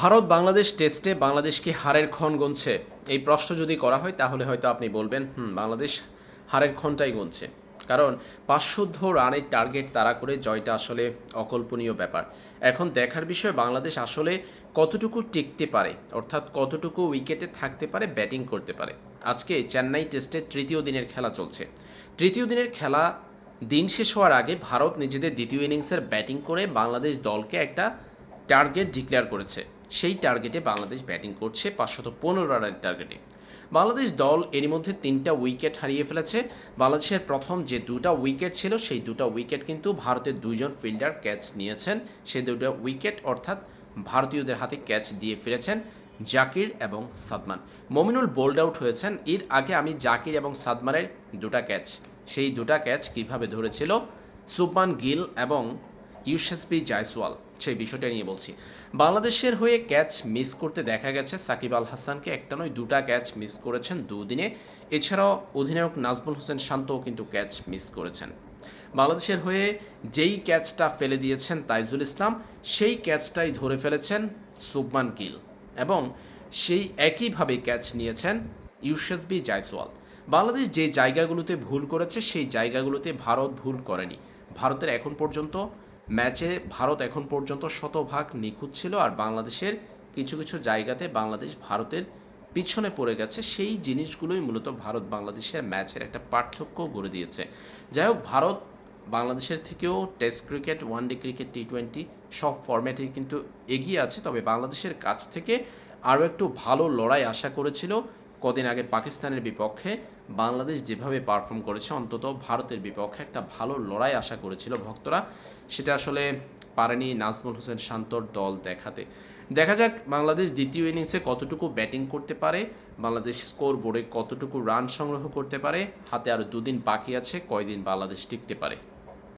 ভারত বাংলাদেশ টেস্টে বাংলাদেশকে হারের ক্ষণ গুনছে? এই প্রশ্ন যদি করা হয়, তাহলে হয়তো আপনি বলবেন, হুম, বাংলাদেশ হারের ক্ষণটাই গুনছে। কারণ পাঁচশোদ্ধ রানের টার্গেট তারা করে জয়টা আসলে অকল্পনীয় ব্যাপার। এখন দেখার বিষয়, বাংলাদেশ আসলে কতটুকু টিকতে পারে, অর্থাৎ কতটুকু উইকেটে থাকতে পারে, ব্যাটিং করতে পারে? আজকে চেন্নাই টেস্টের তৃতীয় দিনের খেলা চলছে। তৃতীয় দিনের খেলা দিন শেষ হওয়ার আগে ভারত নিজেদের দ্বিতীয় ইনিংসের ব্যাটিং করে বাংলাদেশ দলকে একটা টার্গেট ডিক্লেয়ার করেছে। সেই টার্গেটে বাংলাদেশ ব্যাটিং করছে পাঁচশত পনেরো রানের টার্গেটে বাংলাদেশ দল এরই মধ্যে তিনটা উইকেট হারিয়ে ফেলেছে। বাংলাদেশের প্রথম যে দুটা উইকেট ছিল, সেই দুটা উইকেট কিন্তু ভারতের দুইজন ফিল্ডার ক্যাচ নিয়েছেন। সেই দুটো উইকেট অর্থাৎ ভারতীয়দের হাতে ক্যাচ দিয়ে ফিরেছেন জাকির এবং সাদমান। মমিনুল বোল্ড আউট হয়েছেন। এর আগে আমি জাকির এবং সাদমানের দুটা ক্যাচ সেই দুটা ক্যাচ কীভাবে ধরেছিল? সুবমান গিল এবং ইউসেসবি জায়সওয়াল। সেই বিষয়টা নিয়ে বলছি। বাংলাদেশের হয়ে ক্যাচ মিস করতে দেখা গেছে সাকিব আল হাসানকে। একটা নয়, দুটা ক্যাচ মিস করেছেন দুদিনে। এছাড়াও অধিনায়ক নাজমুল হোসেন শান্তও কিন্তু ক্যাচ মিস করেছেন। বাংলাদেশের হয়ে যেই ক্যাচটা ফেলে দিয়েছেন তাইজুল ইসলাম, সেই ক্যাচটাই ধরে ফেলেছেন সুবমান গিল এবং সেই একইভাবে ক্যাচ নিয়েছেন ইউসেসবি জায়সওয়াল। বাংলাদেশ যে জায়গাগুলোতে ভুল করেছে, সেই জায়গাগুলোতে ভারত ভুল করেনি। ভারতের এখন পর্যন্ত ম্যাচে ভারত এখন পর্যন্ত শতভাগ নিখুঁত ছিল আর বাংলাদেশের কিছু কিছু জায়গাতে বাংলাদেশ ভারতের পিছনে পড়ে গেছে। সেই জিনিসগুলোই মূলত ভারত বাংলাদেশের ম্যাচের একটা পার্থক্য গড়ে দিয়েছে। যাই হোক, ভারত বাংলাদেশের থেকেও test cricket, one day cricket T twenty সব ফরম্যাটেই কিন্তু এগিয়ে আছে। তবে বাংলাদেশের কাছ থেকে আরও একটু ভালো লড়াই আশা করেছিল কদিন আগে পাকিস্তানের বিপক্ষে বাংলাদেশ যেভাবে পারফর্ম করেছে, অন্তত ভারতের বিপক্ষে একটা ভালো লড়াই আশা করেছিল ভক্তরা। সেটা আসলে পারেনি নাজমুল হোসেন শান্তর দল দেখাতে। দেখা যাক বাংলাদেশ দ্বিতীয় ইনিংসে কতটুকু ব্যাটিং করতে পারে, বাংলাদেশ স্কোর বোর্ডে কতটুকু রান সংগ্রহ করতে পারে, হাতে আরও দুদিন বাকি আছে, কয়দিন বাংলাদেশ টিকতে পারে।